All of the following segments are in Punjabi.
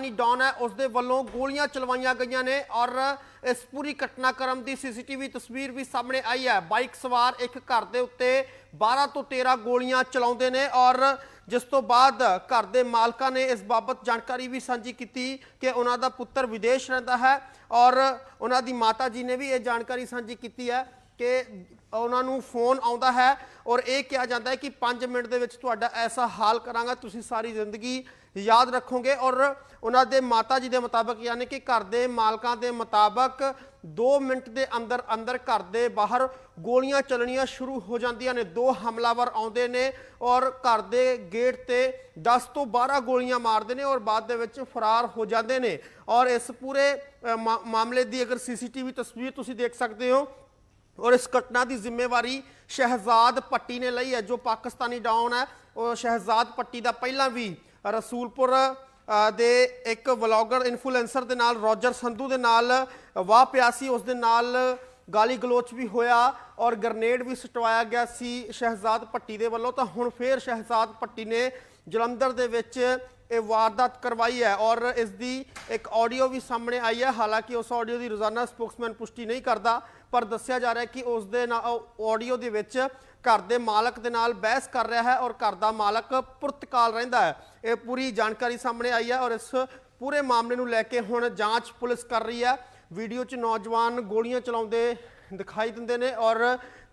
ਪਾਕਿਸਤਾਨੀ ਡੌਨ ਹੈ ਉਸ ਦੇ ਵੱਲੋਂ ਗੋਲੀਆਂ ਚਲਵਾਈਆਂ ਗਈਆਂ ਨੇ ਔਰ ਇਸ ਪੂਰੀ ਘਟਨਾਕ੍ਰਮ ਦੀ ਸੀਸੀਟੀਵੀ ਤਸਵੀਰ ਵੀ ਸਾਹਮਣੇ ਆਈ ਹੈ। ਬਾਈਕ ਸਵਾਰ ਇੱਕ ਘਰ ਦੇ ਉੱਤੇ 12 ਤੋਂ 13 ਗੋਲੀਆਂ ਚਲਾਉਂਦੇ ਨੇ ਔਰ ਜਿਸ ਤੋਂ ਬਾਅਦ ਘਰ ਦੇ ਮਾਲਕਾਂ ਨੇ ਇਸ ਬਾਬਤ ਜਾਣਕਾਰੀ ਵੀ ਸਾਂਝੀ ਕੀਤੀ ਕਿ ਉਹਨਾਂ ਦਾ ਪੁੱਤਰ ਵਿਦੇਸ਼ ਰਹਿੰਦਾ ਹੈ ਔਰ ਉਹਨਾਂ ਦੀ ਮਾਤਾ ਜੀ ਨੇ ਵੀ ਇਹ ਜਾਣਕਾਰੀ ਸਾਂਝੀ ਕੀਤੀ ਹੈ ਕਿ ਉਹਨਾਂ ਨੂੰ ਫੋਨ ਆਉਂਦਾ ਹੈ ਔਰ ਇਹ ਕਿਹਾ ਜਾਂਦਾ ਹੈ ਕਿ 5 ਮਿੰਟ ਦੇ ਵਿੱਚ ਤੁਹਾਡਾ ਐਸਾ ਹਾਲ ਕਰਾਂਗਾ, ਤੁਸੀਂ ਸਾਰੀ ਜ਼ਿੰਦਗੀ ਯਾਦ ਰੱਖੋਗੇ ਔਰ ਉਹਨਾਂ ਦੇ ਮਾਤਾ ਜੀ ਦੇ ਮੁਤਾਬਕ ਯਾਨੀ ਕਿ ਘਰ ਦੇ ਮਾਲਕਾਂ ਦੇ ਮੁਤਾਬਕ 2 ਮਿੰਟ ਦੇ ਅੰਦਰ ਅੰਦਰ ਘਰ ਦੇ ਬਾਹਰ ਗੋਲੀਆਂ ਚੱਲਣੀਆਂ ਸ਼ੁਰੂ ਹੋ ਜਾਂਦੀਆਂ ਨੇ, ਦੋ ਹਮਲਾਵਰ ਆਉਂਦੇ ਨੇ ਔਰ ਘਰ ਦੇ ਗੇਟ ਤੇ 10 ਤੋਂ 12 ਗੋਲੀਆਂ ਮਾਰਦੇ ਨੇ ਔਰ ਬਾਅਦ ਦੇ ਵਿੱਚ ਫਰਾਰ ਹੋ ਜਾਂਦੇ ਨੇ ਔਰ ਇਸ ਪੂਰੇ ਮਾਮਲੇ ਦੀ ਅਗਰ ਸੀਸੀਟੀਵੀ ਤਸਵੀਰ ਤੁਸੀਂ ਦੇਖ ਸਕਦੇ ਹੋ ਔਰ ਇਸ ਘਟਨਾ ਦੀ ਜ਼ਿੰਮੇਵਾਰੀ ਸ਼ਹਿਜ਼ਾਦ ਪੱਟੀ ਨੇ ਲਈ ਹੈ, ਜੋ ਪਾਕਿਸਤਾਨੀ ਡਾਊਨ ਹੈ। ਉਹ ਸ਼ਹਿਜ਼ਾਦ ਪੱਟੀ ਦਾ ਪਹਿਲਾਂ ਵੀ ਰਸੂਲਪੁਰ ਦੇ ਇੱਕ ਵਲੌਗਰ, ਇਨਫਲੂਐਂਸਰ ਦੇ ਨਾਲ, ਰੋਜਰ ਸੰਧੂ ਦੇ ਨਾਲ ਵਾਹ ਪਿਆ ਸੀ। ਉਸ ਦੇ ਨਾਲ ਗਾਲੀ ਗਲੋਚ ਵੀ ਹੋਇਆ ਔਰ ਗ੍ਰਨੇਡ ਵੀ ਸਟਵਾਇਆ ਗਿਆ ਸੀ ਸ਼ਹਿਜ਼ਾਦ ਪੱਟੀ ਦੇ ਵੱਲੋਂ, ਤਾਂ ਹੁਣ ਫੇਰ ਸ਼ਹਿਜ਼ਾਦ ਪੱਟੀ ਨੇ ਜਲੰਧਰ ਦੇ ਵਿੱਚ ਇਹ ਵਾਰਦਾਤ ਕਰਵਾਈ ਹੈ ਔਰ ਇਸ ਦੀ ਇੱਕ ਆਡੀਓ ਵੀ ਸਾਹਮਣੇ ਆਈ ਹੈ। ਹਾਲਾਂਕਿ ਉਸ ਆਡੀਓ ਦੀ ਰੋਜ਼ਾਨਾ ਸਪੋਕਸਮੈਨ ਪੁਸ਼ਟੀ ਨਹੀਂ ਕਰਦਾ, ਪਰ ਦੱਸਿਆ ਜਾ ਰਿਹਾ ਹੈ ਕਿ ਉਸ ਦੇ ਨਾਲ ਆਡੀਓ ਦੇ ਵਿੱਚ ਘਰ ਦੇ ਮਾਲਕ ਦੇ ਨਾਲ ਬਹਿਸ ਕਰ ਰਿਹਾ ਹੈ ਔਰ ਘਰ ਦਾ ਮਾਲਕ ਪੁਰਤਕਾਲ ਰਹਿੰਦਾ ਹੈ। ਇਹ ਪੂਰੀ ਜਾਣਕਾਰੀ ਸਾਹਮਣੇ ਆਈ ਹੈ ਔਰ ਇਸ ਪੂਰੇ ਮਾਮਲੇ ਨੂੰ ਲੈ ਕੇ ਹੁਣ ਜਾਂਚ ਪੁਲਿਸ ਕਰ ਰਹੀ ਹੈ। ਵੀਡੀਓ 'ਚ ਨੌਜਵਾਨ ਗੋਲੀਆਂ ਚਲਾਉਂਦੇ ਦਿਖਾਈ ਦਿੰਦੇ ਨੇ ਔਰ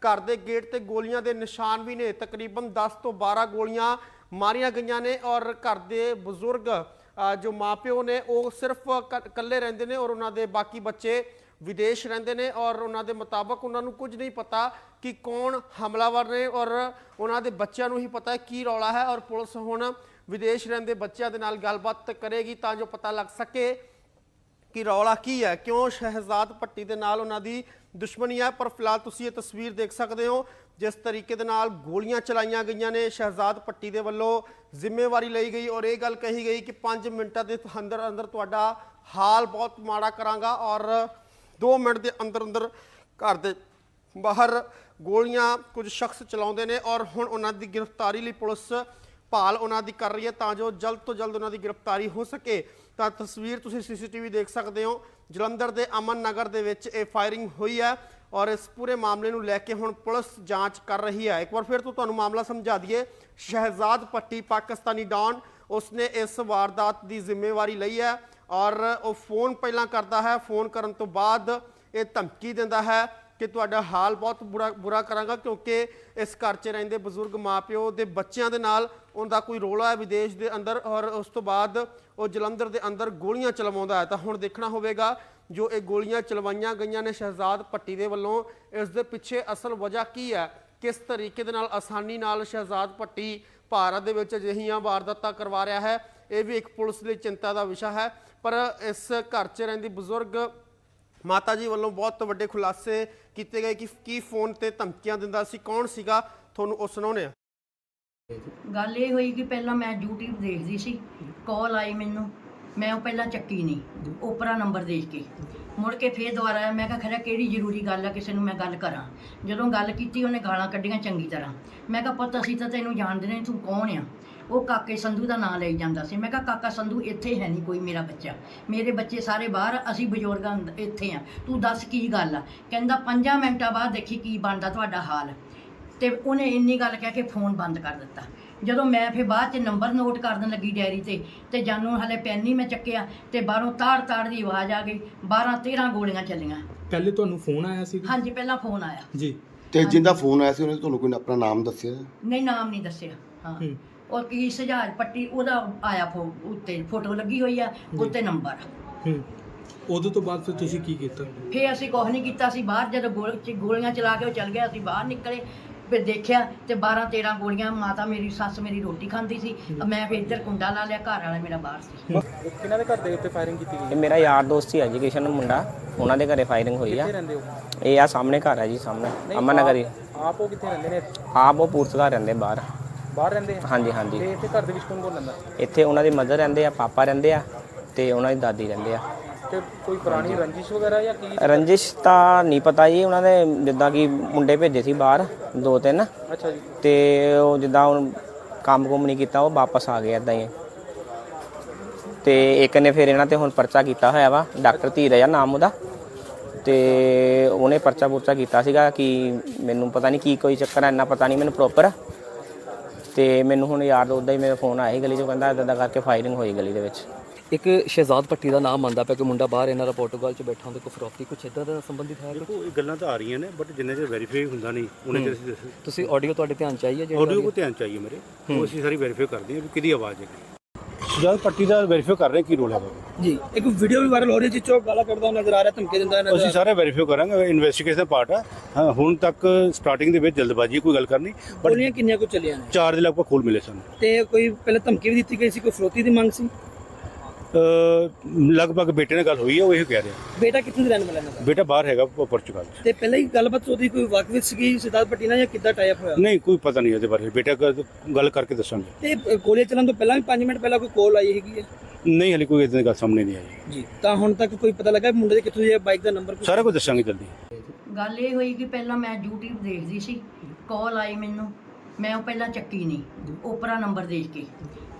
ਘਰ ਦੇ ਗੇਟ ਤੇ ਗੋਲੀਆਂ ਦੇ ਨਿਸ਼ਾਨ ਵੀ ਨੇ। ਤਕਰੀਬਨ 10 ਤੋਂ 12 ਗੋਲੀਆਂ ਮਾਰੀਆਂ ਗਈਆਂ ਨੇ ਔਰ ਘਰ ਦੇ ਬਜ਼ੁਰਗ ਅ, ਜੋ ਮਾਪਿਓ ਨੇ ਉਹ ਸਿਰਫ ਕ- ਇਕੱਲੇ ਰਹਿੰਦੇ ਨੇ ਔਰ ਉਹਨਾਂ ਦੇ ਬਾਕੀ ਬੱਚੇ ਵਿਦੇਸ਼ ਰਹਿੰਦੇ ਨੇ ਔਰ ਉਹਨਾਂ ਦੇ ਮੁਤਾਬਕ ਉਹਨਾਂ ਨੂੰ ਕੁਝ ਨਹੀਂ ਪਤਾ ਕਿ ਕੌਣ ਹਮਲਾਵਰ ਨੇ ਔਰ ਉਹਨਾਂ ਦੇ ਬੱਚਿਆਂ ਨੂੰ ਹੀ ਪਤਾ ਹੈ ਕੀ ਰੌਲਾ ਹੈ ਔਰ ਪੁਲਿਸ ਹੁਣ ਵਿਦੇਸ਼ ਰਹਿੰਦੇ ਬੱਚਿਆਂ ਦੇ ਨਾਲ ਗੱਲਬਾਤ ਕਰੇਗੀ ਤਾਂ ਜੋ ਪਤਾ ਲੱਗ ਸਕੇ ਕਿ ਰੌਲਾ ਕੀ ਹੈ? ਕਿਉਂ ਸ਼ਹਿਜ਼ਾਦ ਪੱਟੀ ਦੇ ਨਾਲ ਉਹਨਾਂ ਦੀ ਦੁਸ਼ਮਣੀ ਹੈ? ਪਰ ਫਿਲਹਾਲ ਤੁਸੀਂ ਇਹ ਤਸਵੀਰ ਦੇਖ ਸਕਦੇ ਹੋ, ਜਿਸ ਤਰੀਕੇ ਦੇ ਨਾਲ ਗੋਲੀਆਂ ਚਲਾਈਆਂ ਗਈਆਂ ਨੇ ਸ਼ਹਿਜ਼ਾਦ ਪੱਟੀ ਦੇ ਵੱਲੋਂ, ਜ਼ਿੰਮੇਵਾਰੀ ਲਈ ਗਈ ਔਰ ਇਹ ਗੱਲ ਕਹੀ ਗਈ ਕਿ 5 ਮਿੰਟਾਂ ਦੇ ਅੰਦਰ ਅੰਦਰ ਤੁਹਾਡਾ ਹਾਲ ਬਹੁਤ ਮਾੜਾ ਕਰਾਂਗਾ ਔਰ 2 ਮਿੰਟ ਦੇ ਅੰਦਰ ਅੰਦਰ ਘਰ ਦੇ ਬਾਹਰ ਗੋਲੀਆਂ ਕੁਝ ਸ਼ਖਸ ਚਲਾਉਂਦੇ ਨੇ ਔਰ ਹੁਣ ਉਹਨਾਂ ਦੀ ਗ੍ਰਿਫਤਾਰੀ ਲਈ ਪੁਲਿਸ ਭਾਲ ਉਹਨਾਂ ਦੀ ਕਰ ਰਹੀ ਹੈ ਤਾਂ ਜੋ ਜਲਦ ਤੋਂ ਜਲਦ ਉਹਨਾਂ ਦੀ ਗ੍ਰਿਫਤਾਰੀ ਹੋ ਸਕੇ। ਤਾਂ ਤਸਵੀਰ ਤੁਸੀਂ ਸੀਸੀਟੀਵੀ ਦੇਖ ਸਕਦੇ ਹੋ। ਜਲੰਧਰ ਦੇ ਅਮਨ ਨਗਰ ਦੇ ਵਿੱਚ ਇਹ ਫਾਇਰਿੰਗ ਹੋਈ ਹੈ ਔਰ ਇਸ ਪੂਰੇ ਮਾਮਲੇ ਨੂੰ ਲੈ ਕੇ ਹੁਣ ਪੁਲਿਸ ਜਾਂਚ ਕਰ ਰਹੀ ਹੈ। ਇੱਕ ਵਾਰ ਫਿਰ ਤੋਂ ਤੁਹਾਨੂੰ ਮਾਮਲਾ ਸਮਝਾ ਦਈਏ। ਸ਼ਹਿਜ਼ਾਦ ਪੱਟੀ ਪਾਕਿਸਤਾਨੀ ਡਾਨ, ਉਸਨੇ ਇਸ ਵਾਰਦਾਤ ਦੀ ਜ਼ਿੰਮੇਵਾਰੀ ਲਈ ਹੈ ਔਰ ਉਹ ਫੋਨ ਪਹਿਲਾਂ ਕਰਦਾ ਹੈ। ਫੋਨ ਕਰਨ ਤੋਂ ਬਾਅਦ ਇਹ ਧਮਕੀ ਦਿੰਦਾ ਹੈ। ਕਿ ਤੁਹਾਡਾ ਹਾਲ ਬਹੁਤ ਬੁਰਾ ਬੁਰਾ ਕਰਾਂਗਾ ਕਿਉਂਕਿ ਇਸ ਘਰ 'ਚ ਰਹਿੰਦੇ ਬਜ਼ੁਰਗ ਮਾਪਿਓ ਦੇ ਬੱਚਿਆਂ ਦੇ ਨਾਲ ਉਹਦਾ ਕੋਈ ਰੋਲਾ ਹੈ ਵਿਦੇਸ਼ ਦੇ ਅੰਦਰ ਔਰ ਉਸ ਤੋਂ ਬਾਅਦ ਉਹ ਜਲੰਧਰ ਦੇ ਅੰਦਰ ਗੋਲੀਆਂ ਚਲਵਾਉਂਦਾ ਹੈ। ਤਾਂ ਹੁਣ ਦੇਖਣਾ ਹੋਵੇਗਾ ਜੋ ਇਹ ਗੋਲੀਆਂ ਚਲਵਾਈਆਂ ਗਈਆਂ ਨੇ ਸ਼ਹਿਜ਼ਾਦ ਪੱਟੀ ਦੇ ਵੱਲੋਂ, ਇਸ ਦੇ ਪਿੱਛੇ ਅਸਲ ਵਜ੍ਹਾ ਕੀ ਹੈ? ਕਿਸ ਤਰੀਕੇ ਦੇ ਨਾਲ ਆਸਾਨੀ ਨਾਲ ਸ਼ਹਿਜ਼ਾਦ ਪੱਟੀ ਭਾਰਤ ਦੇ ਵਿੱਚ ਅਜਿਹੀਆਂ ਵਾਰਦਾਤਾਂ ਕਰਵਾ ਰਿਹਾ ਹੈ? ਇਹ ਵੀ ਇੱਕ ਪੁਲਿਸ ਲਈ ਚਿੰਤਾ ਦਾ ਵਿਸ਼ਾ ਹੈ। ਪਰ ਇਸ ਘਰ 'ਚ ਰਹਿੰਦੀ ਬਜ਼ੁਰਗ ਮਾਤਾ ਜੀ ਵੱਲੋਂ ਬਹੁਤ ਵੱਡੇ ਖੁਲਾਸੇ ਕੀਤੇ ਗਏ ਕਿ ਕੀ ਫੋਨ ਤੇ ਧਮਕੀਆਂ ਦਿੰਦਾ ਸੀ, ਕੌਣ ਸੀਗਾ? ਤੁਹਾਨੂੰ ਉਹ ਸੁਣਾਉਣੇ ਆ। ਗੱਲ ਇਹ ਹੋਈ ਕਿ ਪਹਿਲਾਂ ਮੈਂ YouTube ਦੇਖਦੀ ਸੀ ਕਾਲ ਆਈ ਮੈਨੂੰ, ਮੈਂ ਉਹ ਪਹਿਲਾਂ ਚੱਕੀ ਨਹੀਂ ਓਪਰਾ ਨੰਬਰ ਦੇਖ ਕੇ। ਮੁੜ ਕੇ ਫੇਰ ਦੁਬਾਰਾ ਮੈਂ ਕਿਹਾ ਖਰਾ ਕਿਹੜੀ ਜ਼ਰੂਰੀ ਗੱਲ ਆ, ਕਿਸੇ ਨੂੰ ਮੈਂ ਗੱਲ ਕਰਾਂ। ਜਦੋਂ ਗੱਲ ਕੀਤੀ, ਉਹਨੇ ਗਾਲਾਂ ਕੱਢੀਆਂ ਚੰਗੀ ਤਰ੍ਹਾਂ। ਮੈਂ ਕਿਹਾ ਪੁੱਤ, ਅਸੀਂ ਤਾਂ ਤੈਨੂੰ ਜਾਣਦੇ ਨਹੀਂ ਤੂੰ ਕੌਣ ਆ? ਉਹ ਕਾਕੇ ਸੰਧੂ ਦਾ ਨਾਂ ਲਈ ਜਾਂਦਾ ਸੀ। ਮੈਂ ਕਿਹਾ ਕਾਕਾ ਸੰਧੂ ਇੱਥੇ ਹੈ ਨਹੀਂ ਕੋਈ ਮੇਰਾ ਬੱਚਾ। ਮੇਰੇ ਬੱਚੇ ਸਾਰੇ ਬਾਹਰ ਅਸੀਂ ਬਜ਼ੁਰਗਾਂ ਇੱਥੇ ਆ। ਤੂੰ ਦੱਸ ਕੀ ਗੱਲ ਆ? ਕਹਿੰਦਾ 5 ਮਿੰਟਾਂ ਬਾਅਦ ਦੇਖੀ ਕੀ ਬਣਦਾ ਤੁਹਾਡਾ ਹਾਲ। ਤੇ ਉਹਨੇ ਇੰਨੀ ਗੱਲ ਕਹਿ ਕੇ ਫੋਨ ਬੰਦ ਕਰ ਦਿੱਤਾ। ਜਦੋਂ ਮੈਂ ਫਿਰ ਬਾਅਦ ਚ ਨੰਬਰ ਨੋਟ ਕਰਨ ਲੱਗੀ ਡਾਇਰੀ ਤੇ ਤੇ ਜਾਨੂੰ ਹਲੇ ਪੈਨ ਨਹੀਂ ਮੈਂ ਚੱਕਿਆ ਤੇ ਬਾਹਰੋਂ ਤਾੜ ਤਾੜ ਦੀ ਆਵਾਜ਼ ਆ ਗਈ 12 13 ਗੋਲੀਆਂ ਚੱਲੀਆਂ। ਪਹਿਲੇ ਤੁਹਾਨੂੰ ਫੋਨ ਆਇਆ ਸੀ? ਹਾਂਜੀ ਪਹਿਲਾਂ ਫੋਨ ਆਇਆ। ਜੀ। ਤੇ ਜਿੰਦਾ ਫੋਨ ਆਇਆ ਸੀ ਉਹਨੇ ਤੁਹਾਨੂੰ ਕੋਈ ਆਪਣਾ ਨਾਮ ਦੱਸਿਆ? ਨਹੀਂ ਨਾਮ ਨਹੀਂ ਦੱਸਿਆ। ਹਾਂ। ਹੂੰ। ਔਰ ਕੀ ਸਜਾਜ ਪੱਟੀ ਉਹਦਾ ਆਇਆ ਫੋ ਉੱਤੇ ਫੋਟੋ ਲੱਗੀ ਹੋਈ ਆ ਉੱਤੇ ਨੰਬਰ। ਹੂੰ। ਉਦੋਂ ਤੋਂ ਬਾਅਦ ਫਿਰ ਤੁਸੀਂ ਕੀ ਕੀਤਾ? ਫੇ ਅਸੀਂ ਕੁਛ ਨਹੀਂ ਕੀਤਾ ਸੀ ਬਾਹਰ ਜਦੋਂ ਗੋਲ ਚ ਗੋਲੀਆਂ ਚਲਾ ਕੇ ਉਹ ਚੱਲ ਗਿਆ ਅਸੀਂ ਬਾਹਰ ਨਿਕਲੇ ਫਿਰ ਦੇਖਿਆ ਤੇ 12 13 ਗੋਲੀਆਂ ਮਾਤਾ ਮੇਰੀ ਸੱਸ ਮੇਰੀ ਰੋਟੀ ਖਾਂਦੀ ਸੀ ਮੈਂ ਫਿਰ ਇੱਧਰ ਕੁੰਡਾ ਲਾ ਲਿਆ ਘਰ ਵਾਲਾ ਮੇਰਾ ਬਾਹਰ ਸੀ। ਕਿਹਨਾਂ ਦੇ ਘਰ ਦੇ ਉੱਤੇ ਫਾਇਰਿੰਗ ਕੀਤੀ ਗਈ? ਇਹ ਮੇਰਾ ਯਾਰ ਦੋਸਤ ਹੀ ਐਜੂਕੇਸ਼ਨ ਮੁੰਡਾ ਉਹਨਾਂ ਦੇ ਘਰੇ ਫਾਇਰਿੰਗ ਹੋਈ ਆ। ਕਿੱਥੇ ਰਹਿੰਦੇ ਹੋ? ਇਹ ਆ ਸਾਹਮਣੇ ਘਰ ਹੈ ਜੀ ਸਾਹਮਣੇ ਅਮਨ ਨਗਰ ਹੀ। ਆਪ ਉਹ ਕਿੱਥੇ ਰਹਿੰਦੇ ਨੇ? ਆਪ ਉਹ ਪੁਰਤਗਾਲ ਰਹਿੰਦੇ ਬਾਹਰ। ਬਾਹਰ ਰਹਿੰਦੇ ਆ? ਹਾਂਜੀ ਹਾਂਜੀ। ਤੇ ਇੱਥੇ ਘਰ ਦੇ ਵਿੱਚ ਕੌਣ ਕੌਣ ਰਹਿੰਦਾ? ਇੱਥੇ ਉਹਨਾਂ ਦੀ ਮਦਰ ਰਹਿੰਦੇ ਆ ਪਾਪਾ ਰਹਿੰਦੇ ਆ ਤੇ ਉਹਨਾਂ ਦੀ ਦਾਦੀ ਰਹਿੰਦੇ ਆ। ਤੇ ਕੋਈ ਪੁਰਾਣੀ ਰੰਜਿਸ਼ ਵਗੈਰਾ ਜਾਂ ਕੀ? ਰੰਜਿਸ਼ ਤਾਂ ਨਹੀਂ ਪਤਾ ਜੀ ਉਹਨਾਂ ਦੇ ਜਿੱਦਾਂ ਕਿ ਮੁੰਡੇ ਭੇਜੇ ਸੀ ਬਾਹਰ ਦੋ ਤਿੰਨ। ਅੱਛਾ ਜੀ। ਤੇ ਉਹ ਜਿੱਦਾਂ ਹੁਣ ਕੰਮ ਕੁਮ ਨਹੀਂ ਕੀਤਾ ਉਹ ਵਾਪਸ ਆ ਗਏ ਇਦਾਂ ਹੀ। ਤੇ ਇੱਕ ਨੇ ਫਿਰ ਇਹਨਾਂ ਤੇ ਹੁਣ ਪਰਚਾ ਕੀਤਾ ਹੋਇਆ ਵਾ ਡਾਕਟਰ ਧੀਰਜ ਆ ਨਾਮ ਉਹਦਾ। ਤੇ ਉਹਨੇ ਪਰਚਾ ਪੁਰਚਾ ਕੀਤਾ ਸੀਗਾ ਕਿ ਮੈਨੂੰ ਪਤਾ ਨਹੀਂ ਕੀ ਕੋਈ ਚੱਕਰ ਹੈ ਇੰਨਾ ਪਤਾ ਨਹੀਂ ਮੈਨੂੰ ਪ੍ਰੋਪਰ ਤੇ ਮੈਨੂੰ ਹੁਣ ਯਾਰ ਉਹਦਾ ਹੀ ਮੇਰਾ ਫੋਨ ਆਇਆ ਸੀ ਗਲੀ ਚੋਂ ਕਹਿੰਦਾ ਇਦਾਂ ਕਰਕੇ ਫਾਇਰਿੰਗ ਹੋਈ ਗਲੀ ਦੇ ਵਿੱਚ। ਇੱਕ ਸ਼ਹਿਜ਼ਾਦ ਪੱਟੀ ਦਾ ਨਾਮ ਆਂਦਾ ਪਿਆ ਕਿ ਮੁੰਡਾ ਬਾਹਰ ਇਹਨਾਂ ਦਾ ਪੋਰਟੁਗਲ ਚ ਬੈਠਾ ਹੁੰਦਾ ਕੋਈ ਫਰੋਤੀ ਕੁਛ ਇਦਾਂ ਦਾ ਸੰਬੰਧਿਤ ਹੈ? ਦੇਖੋ ਇਹ ਗੱਲਾਂ ਤਾਂ ਆ ਰਹੀਆਂ ਨੇ ਬਟ ਜਿੰਨੇ ਚਿਰ ਵੈਰੀਫਾਈ ਹੁੰਦਾ ਨਹੀਂ ਉਹਨੇ ਚਿਰ ਅਸੀਂ ਤੁਸੀਂ ਆਡੀਓ ਤੁਹਾਡੇ ਧਿਆਨ ਚ ਆਈ ਹੈ ਜਿਹੜੀ ਆਡੀਓ ਕੋ ਧਿਆਨ ਚਾਹੀਏ ਮੇਰੇ? ਉਹ ਅਸੀਂ ਸਾਰੀ ਵੈਰੀਫਾਈ ਕਰਦੇ ਹਾਂ ਵੀ ਕਿਹਦੀ ਆਵਾਜ਼ ਹੈ। ਜਦ ਪੱਟੀ ਦਾ ਵੈਰੀਫਾਈ ਕਰ ਰਹੇ ਹਾਂ ਕੀ ਰੋਲ ਹੈ ਜੀ ਇੱਕ ਵੀਡੀਓ ਵੀ ਵਾਇਰਲ ਹੋ ਰਹੀ ਜਿਸ ਚੋਂ ਗਾਲਾਂ ਕੱਢਦਾ ਨਜ਼ਰ ਆ ਰਿਹਾ ਧਮਕੀ ਦਿੰਦਾ ਨਜ਼ਰ ਅਸੀਂ ਸਾਰੇ ਵੈਰੀਫਾਈ ਕਰਾਂਗੇ ਇਨਵੈਸਟੀਗੇਸ਼ਨ ਦਾ ਪਾਰਟ ਆ। ਹਾਂ, ਹੁਣ ਤੱਕ ਸਟਾਰਟਿੰਗ ਦੇ ਵਿੱਚ ਜਲਦਬਾਜ਼ੀ ਕੋਈ ਗੱਲ ਕਰਨੀ। ਬਟ ਗੋਲੀਆਂ ਕਿੰਨੀਆਂ ਕੁ ਚੱਲੀਆਂ ਨੇ? ਚਾਰ ਦੇ ਲਗਭਗ ਖੋਲ ਮਿਲੇ ਸਨ। ਤੇ ਕੋਈ ਪਹਿਲੇ ਧਮਕੀ ਵੀ ਦਿੱਤੀ ਗਈ ਸੀ ਕੋਈ ਫਰੋਤੀ ਦੀ ਮੰਗ ਸੀ? ਲਗਭਗ ਬੇਟੇ ਨਾਲ ਗੱਲ ਹੋਈ ਹੈ ਉਹ ਇਹ ਕਹਿ ਰਿਹਾ। ਬੇਟਾ ਕਿੱਥੇ ਦੇ ਰਹਿਣ ਵਾਲਾ ਇਹਨਾਂ ਦਾ? ਬੇਟਾ ਬਾਹਰ ਹੈਗਾ ਪ- ਪੁਰਤਗਾਲ 'ਚ। ਤੇ ਪਹਿਲਾਂ ਹੀ ਗੱਲਬਾਤ ਉਹਦੀ ਕੋਈ ਵਾਕਫਿਤ ਸੀਗੀ ਸਿਦਾਰਥ ਪੱਟੀ ਨਾਲ ਜਾਂ ਕਿੱਦਾਂ ਟਾਈਪ ਹੋਇਆ? ਨਹੀਂ ਕੋਈ ਪਤਾ ਨਹੀਂ ਇਹਦੇ ਬਾਰੇ। ਬੇਟਾ ਗੱਲ ਕਰਕੇ ਦੱਸਾਂਗੇ। ਤੇ ਅ, ਗੋਲੀਆਂ ਚੱਲਣ ਤੋਂ ਪਹਿਲਾਂ ਵੀ 5 ਮਿੰਟ ਪਹਿਲਾਂ ਕੋਈ ਕਾਲ ਆਈ ਹੈਗੀ ਹੈ ਨਹੀਂ ਹਲੇ ਕੋਈ ਇਦਾਂ ਦੀ ਗੱਲ ਸਾਹਮਣੇ ਨਹੀਂ ਆਈ। ਜੀ ਤਾਂ ਹੁਣ ਤੱਕ ਕੋਈ ਪਤਾ ਲੱਗਾ ਵੀ ਮੁੰਡੇ ਦੇ ਕਿੱਥੋਂ ਦੀ ਬਾਈਕ ਦਾ ਨੰਬਰ ਸਾਰਾ ਕੁਝ ਦੱਸਾਂਗੇ ਜਲਦੀ। ਗੱਲ ਇਹ ਹੋਈ ਕਿ ਪਹਿਲਾਂ ਮੈਂ YouTube ਦੇਖਦੀ ਸੀ ਕਾਲ ਆਈ ਮੈਨੂੰ। ਮੈਂ ਉਹ ਪਹਿਲਾਂ ਚੱਕੀ ਨਹੀਂ ਓਪਰਾ ਨੰਬਰ ਦੇ ਕੇ।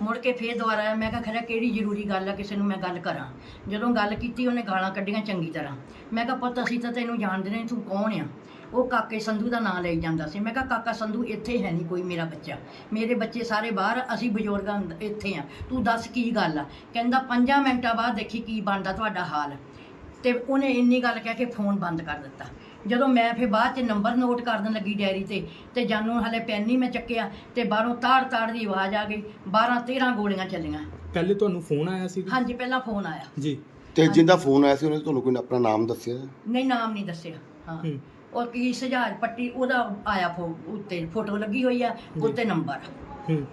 ਮੁੜ ਕੇ ਫੇਰ ਦੁਬਾਰਾ ਆਇਆ, ਮੈਂ ਕਿਹਾ ਖਰਾ ਕਿਹੜੀ ਜ਼ਰੂਰੀ ਗੱਲ ਆ, ਕਿਸੇ ਨੂੰ ਮੈਂ ਗੱਲ ਕਰਾਂ। ਜਦੋਂ ਗੱਲ ਕੀਤੀ, ਉਹਨੇ ਗਾਲਾਂ ਕੱਢੀਆਂ ਚੰਗੀ ਤਰ੍ਹਾਂ। ਮੈਂ ਕਿਹਾ, ਪੁੱਤ, ਅਸੀਂ ਤਾਂ ਤੈਨੂੰ ਜਾਣਦੇ ਨਹੀਂ, ਤੂੰ ਕੌਣ ਆ? ਉਹ ਕਾਕੇ ਸੰਧੂ ਦਾ ਨਾਂ ਲਈ ਜਾਂਦਾ ਸੀ। ਮੈਂ ਕਿਹਾ, ਕਾਕਾ ਸੰਧੂ, ਇੱਥੇ ਹੈ ਨਹੀਂ ਕੋਈ ਮੇਰਾ ਬੱਚਾ। ਮੇਰੇ ਬੱਚੇ ਸਾਰੇ ਬਾਹਰ, ਅਸੀਂ ਬਜ਼ੁਰਗਾਂ ਅੰਦ- ਇੱਥੇ ਆ। ਤੂੰ ਦੱਸ ਕੀ ਗੱਲ ਆ? ਕਹਿੰਦਾ 5 ਮਿੰਟਾਂ ਬਾਅਦ ਦੇਖੀ ਕੀ ਬਣਦਾ ਤੁਹਾਡਾ ਹਾਲ। ਤੇ ਉਹਨੇ ਇੰਨੀ ਗੱਲ ਕਹਿ ਕੇ ਫੋਨ ਬੰਦ ਕਰ ਦਿੱਤਾ। ਜਦੋਂ ਮੈਂ ਫਿਰ ਬਾਅਦ ਚ ਨੰਬਰ ਨੋਟ ਕਰਨ ਲੱਗੀ ਡਾਇਰੀ ਤੇ ਤੇ ਜਾਨੂੰ ਹਲੇ ਪੈਨ ਨਹੀਂ ਮੈਂ ਚੱਕਿਆ ਤੇ ਬਾਹਰੋਂ ਤਾੜ ਤਾੜ ਦੀ ਆਵਾਜ਼ ਆ ਗਈ 12 13 ਗੋਲੀਆਂ ਚੱਲੀਆਂ। ਪਹਿਲੇ ਤੁਹਾਨੂੰ ਫੋਨ ਆਇਆ ਸੀ? ਹਾਂਜੀ ਪਹਿਲਾਂ ਫੋਨ ਆਇਆ। ਜੀ। ਤੇ ਜਿੰਦਾ ਫੋਨ ਆਇਆ ਸੀ ਉਹਨੇ ਤੁਹਾਨੂੰ ਕੋਈ ਆਪਣਾ ਨਾਮ ਦੱਸਿਆ? ਨਹੀਂ ਨਾਮ ਨਹੀਂ ਦੱਸਿਆ ਹਾਂ। ਹੂੰ। ਔਰ ਕੀ ਸਜਾਜ ਪੱਟੀ ਉਹਦਾ ਆਇਆ ਫੋ ਉੱਤੇ ਫੋਟੋ ਲੱਗੀ ਹੋਈ ਆ ਉੱਤੇ ਨੰਬਰ। ਹੂੰ।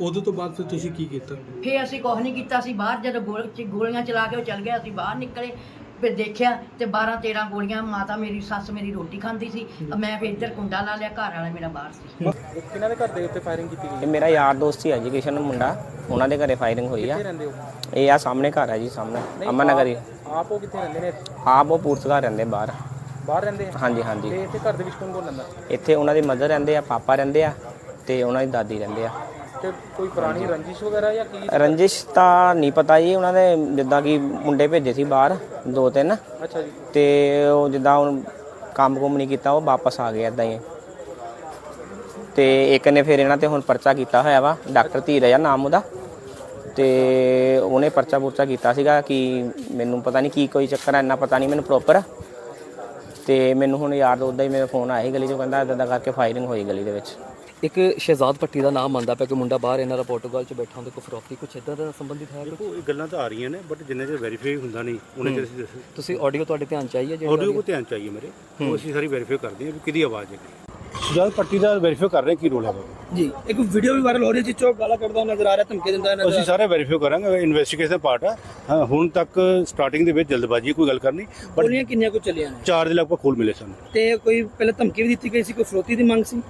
ਉਦੋਂ ਤੋਂ ਬਾਅਦ ਫਿਰ ਤੁਸੀਂ ਕੀ ਕੀਤਾ? ਫੇ ਅਸੀਂ ਕੁਛ ਨਹੀਂ ਕੀਤਾ ਸੀ ਬਾਹਰ ਜਦੋਂ ਗੋਲ- ਚ ਗੋਲੀਆਂ ਚਲਾ ਕੇ ਉਹ ਚੱਲ ਗਿਆ ਅਸੀਂ ਬਾਹਰ ਨਿਕਲੇ। ਫਿਰ ਦੇਖਿਆ ਤੇ 12 13 ਗੋਲੀਆਂ ਮਾਤਾ ਮੇਰੀ ਸੱਸ ਮੇਰੀ ਰੋਟੀ ਖਾਂਦੀ ਸੀ। ਮੈਂ ਫਿਰ ਇੱਧਰ ਕੁੰਡਾ ਲਾ ਲਿਆ ਘਰ ਵਾਲਾ ਮੇਰਾ ਬਾਹਰ ਸੀ। ਕਿਹਨਾਂ ਦੇ ਘਰ ਦੇ ਉੱਤੇ ਫਾਇਰਿੰਗ ਕੀਤੀ ਗਈ? ਇਹ ਮੇਰਾ ਯਾਰ ਦੋਸਤ ਹੀ ਐਜੂਕੇਸ਼ਨ ਮੁੰਡਾ। ਉਹਨਾਂ ਦੇ ਘਰੇ ਫਾਇਰਿੰਗ ਹੋਈ ਆ। ਕਿੱਥੇ ਰਹਿੰਦੇ ਹੋ? ਇਹ ਆ ਸਾਹਮਣੇ ਘਰ ਹੈ ਜੀ ਸਾਹਮਣੇ। ਅਮਨ ਨਗਰ ਹੀ। ਆਪ- ਆਪ ਉਹ ਕਿੱਥੇ ਰਹਿੰਦੇ ਨੇ? ਆਪ ਉਹ ਪੁਰਤਗਾਲ ਰਹਿੰਦੇ ਬਾਹਰ। ਬਾਹਰ ਰਹਿੰਦੇ ਆ? ਹਾਂਜੀ ਹਾਂਜੀ। ਤੇ ਇੱਥੇ ਘਰ ਦੇ ਵਿੱਚ ਕੌਣ ਕੌਣ ਰਹਿੰਦਾ? ਇੱਥੇ ਉਹਨਾਂ ਦੀ ਮਦਰ ਰਹਿੰਦੇ ਆ ਪਾਪਾ ਰਹਿੰਦੇ ਆ ਤੇ ਉਹਨਾਂ ਦੀ ਦਾਦੀ ਰਹਿੰਦੇ ਆ। ਤੇ ਕੋਈ ਪੁਰਾਣੀ ਰੰਜਿਸ਼ ਵਗੈਰਾ ਜਾਂ ਕੀ ਰੰਜਿਸ਼ ਤਾਂ ਨਹੀਂ ਪਤਾ ਜੀ ਉਹਨਾਂ ਦੇ ਜਿੱਦਾਂ ਕਿ ਮੁੰਡੇ ਭੇਜੇ ਸੀ ਬਾਹਰ ਦੋ ਤਿੰਨ। ਅੱਛਾ ਜੀ। ਤੇ ਉਹ ਜਿੱਦਾਂ ਹੁਣ ਕੰਮ ਕੁਮ ਨਹੀਂ ਕੀਤਾ ਉਹ ਵਾਪਸ ਆ ਗਏ ਇਦਾਂ ਹੀ। ਤੇ ਇੱਕ ਨੇ ਫਿਰ ਇਹਨਾਂ ਤੇ ਹੁਣ ਪਰਚਾ ਕੀਤਾ ਹੋਇਆ ਵਾ ਡਾਕਟਰ ਧੀਰਜ ਆ ਨਾਮ ਉਹਦਾ। ਤੇ ਉਹਨੇ ਪਰਚਾ ਪੁਰਚਾ ਕੀਤਾ ਸੀਗਾ ਕਿ ਮੈਨੂੰ ਪਤਾ ਨਹੀਂ ਕੀ ਕੋਈ ਚੱਕਰ ਹੈ ਇੰਨਾ ਪਤਾ ਨਹੀਂ ਮੈਨੂੰ ਪ੍ਰੋਪਰ ਤੇ ਮੈਨੂੰ ਹੁਣ ਯਾਰ ਉਹਦਾ ਹੀ ਮੇਰਾ ਫੋਨ ਆਇਆ ਸੀ ਗਲੀ ਚੋਂ ਕਹਿੰਦਾ ਇਦਾਂ ਕਰਕੇ ਫਾਇਰਿੰਗ ਹੋਈ ਗਲੀ ਦੇ ਵਿੱਚ। ਇੱਕ ਸ਼ਹਿਜ਼ਾਦ ਪੱਟੀ ਦਾ ਨਾਮ ਆਂਦਾ ਪਿਆ ਕਿ ਮੁੰਡਾ ਬਾਹਰ ਇਹਨਾਂ ਦਾ ਪੋਰਟੁਗਲ ਚ ਬੈਠਾ ਹੁੰਦਾ ਕੋਈ ਫਰੋਤੀ ਕੁਛ ਇਦਾਂ ਦਾ ਸੰਬੰਧਿਤ ਹੈ ਕੁਛ? ਦੇਖੋ ਇਹ ਗੱਲਾਂ ਤਾਂ ਆ ਰਹੀਆਂ ਨੇ ਬਟ ਜਿੰਨੇ ਚਿਰ ਵੈਰੀਫਾਈ ਹੁੰਦਾ ਨਹੀਂ ਉਹਨੇ ਚਿਰ ਅਸੀਂ ਦੱਸ- ਤੁਸੀਂ ਆਡੀਓ ਤੁਹਾਡੇ ਧਿਆਨ ਚ ਆਈ ਹੈ ਜਿਹੜੀ ਆਡੀਓ ਕੋ ਧਿਆਨ ਚਾਹੀਏ ਮੇਰੇ ਉਹ ਅਸੀਂ ਸਾਰੀ ਵੈਰੀਫਾਈ ਕਰਦੇ ਹਾਂ ਵੀ ਕਿਹਦੀ ਆਵਾਜ਼ ਹੈ। ਜਦ ਪੱਟੀ ਦਾ ਵੈਰੀਫਾਈ ਕਰ ਰਹੇ ਹਾਂ ਕੀ ਰੋਲ ਹੈ ਜੀ ਇੱਕ ਵੀਡੀਓ ਵੀ ਵਾਇਰਲ ਹੋ ਰਹੀ ਜਿਸ ਚੋਂ ਗਾਲਾਂ ਕੱਢਦਾ ਨਜ਼ਰ ਆ ਰਿਹਾ ਧਮਕੀ ਦਿੰਦਾ ਨਜ਼ਰ ਅਸੀਂ ਸਾਰੇ ਵੈਰੀਫਾਈ ਕਰਾਂਗੇ ਇਨਵੈਸਟੀਗੇਸ਼ਨ ਦਾ ਪਾਰਟ ਆ ਹਾਂ, ਹੁਣ ਤੱਕ ਸਟਾਰਟਿੰਗ ਦੇ ਵਿੱਚ ਜਲਦਬਾਜ਼ੀ ਕੋਈ ਗੱਲ ਕਰਨੀ। ਬਟ ਗੋਲੀਆਂ ਕਿੰਨੀਆਂ ਕੁ ਚੱਲੀਆਂ ਨੇ? ਚਾਰ ਦੇ ਲਗਭਗ ਖੋਲ ਮਿਲੇ ਸਨ। ਤੇ ਕੋਈ ਪਹਿਲੇ ਧਮਕੀ ਵੀ ਦਿੱਤੀ ਗਈ ਸੀ ਕੋਈ ਫਰੋਤੀ ਦੀ ਮੰਗ ਸੀ?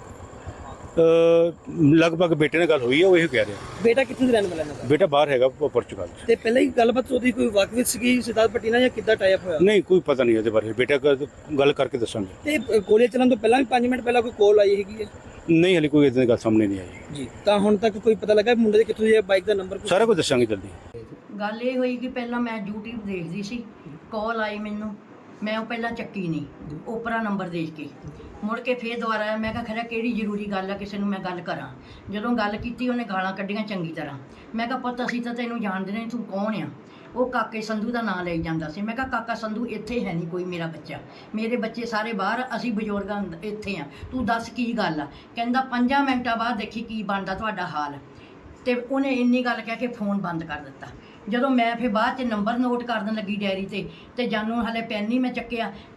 ਲਗਭਗ ਬੇਟੇ ਨਾਲ ਗੱਲ ਹੋਈ ਹੈ ਉਹ ਇਹ ਕਹਿ ਰਿਹਾ। ਬੇਟਾ ਕਿੱਥੇ ਦੇ ਰਹਿਣ ਵਾਲਾ ਦਾ ਬੇਟਾ ਬਾਹਰ ਹੈਗਾ ਪ- ਪੁਰਤਗਾਲ 'ਚ। ਤੇ ਪਹਿਲਾਂ ਹੀ ਗੱਲਬਾਤ ਉਹਦੀ ਕੋਈ ਵਾਕਫਿਤ ਸੀਗੀ ਸਿਦਾਰਥ ਪੱਟੀ ਨਾਲ ਜਾਂ ਕਿੱਦਾਂ ਟਾਈਪ ਹੋਇਆ? ਨਹੀਂ ਕੋਈ ਪਤਾ ਨਹੀਂ ਇਹਦੇ ਬਾਰੇ। ਬੇਟਾ ਕ- ਗੱਲ ਕਰਕੇ ਦੱਸਾਂਗੇ। ਤੇ ਅ, ਗੋਲੀਆਂ ਚੱਲਣ ਤੋਂ ਪਹਿਲਾਂ ਵੀ 5 ਮਿੰਟ ਪਹਿਲਾਂ ਕੋਈ ਕਾਲ ਆਈ ਹੈਗੀ ਹੈ? ਨਹੀਂ ਹਲੇ ਕੋਈ ਇਦਾਂ ਦੀ ਗੱਲ ਸਾਹਮਣੇ ਨਹੀਂ ਆਈ। ਜੀ ਤਾਂ ਹੁਣ ਤੱਕ ਕੋਈ ਪਤਾ ਲੱਗਾ ਵੀ ਮੁੰਡੇ ਦੇ ਕਿੱਥੋਂ ਦੀ ਬਾਈਕ ਦਾ ਨੰਬਰ ਸਾਰਾ ਕੁਝ ਦੱਸਾਂਗੇ ਜਲਦੀ। ਗੱਲ ਇਹ ਹੋਈ ਕਿ ਪਹਿਲਾਂ ਮੈਂ YouTube ਦੇਖਦੀ ਸੀ ਕਾਲ ਆਈ ਮੈਨੂੰ। ਮੈਂ ਉਹ ਪਹਿਲਾਂ ਚੱਕੀ ਨਹੀਂ ਓਪਰਾ ਨੰਬਰ ਦੇ ਕੇ। ਮੁੜ ਕੇ ਫੇਰ ਦੁਬਾਰਾ ਆਇਆ, ਮੈਂ ਕਿਹਾ, ਖਰਾ ਕਿਹੜੀ ਜ਼ਰੂਰੀ ਗੱਲ ਆ, ਕਿਸੇ ਨੂੰ ਮੈਂ ਗੱਲ ਕਰਾਂ। ਜਦੋਂ ਗੱਲ ਕੀਤੀ, ਉਹਨੇ ਗਾਲਾਂ ਕੱਢੀਆਂ ਚੰਗੀ ਤਰ੍ਹਾਂ। ਮੈਂ ਕਿਹਾ, ਪੁੱਤ, ਅਸੀਂ ਤਾਂ ਤੈਨੂੰ ਜਾਣਦੇ ਨਹੀਂ ਤੂੰ ਕੌਣ ਆ? ਉਹ ਕਾਕੇ ਸੰਧੂ ਦਾ ਨਾਂ ਲਈ ਜਾਂਦਾ ਸੀ। ਮੈਂ ਕਿਹਾ, ਕਾਕਾ ਸੰਧੂ, ਇੱਥੇ ਹੈ ਨਹੀਂ ਕੋਈ ਮੇਰਾ ਬੱਚਾ। ਮੇਰੇ ਬੱਚੇ ਸਾਰੇ ਬਾਹਰ, ਅਸੀਂ ਬਜ਼ੁਰਗਾਂ ਅੰਦ- ਇੱਥੇ ਆ। ਤੂੰ ਦੱਸ ਕੀ ਗੱਲ ਆ? ਕਹਿੰਦਾ 5 ਮਿੰਟਾਂ ਬਾਅਦ ਦੇਖੀ ਕੀ ਬਣਦਾ ਤੁਹਾਡਾ ਹਾਲ। ਤੇ ਉਹਨੇ ਇੰਨੀ ਗੱਲ ਕਹਿ ਕੇ ਫੋਨ ਬੰਦ ਕਰ ਦਿੱਤਾ। ਜਦੋਂ ਮੈਂ ਫਿਰ ਬਾਅਦ ਚ ਨੰਬਰ ਨੋਟ ਕਰਨ ਲੱਗੀ ਡਾਇਰੀ ਤੇ ਤੇ ਜਾਨੂੰ ਹਲੇ ਪੈਨ ਨਹੀਂ ਮੈਂ ਚੱਕਿਆ, ਤੇ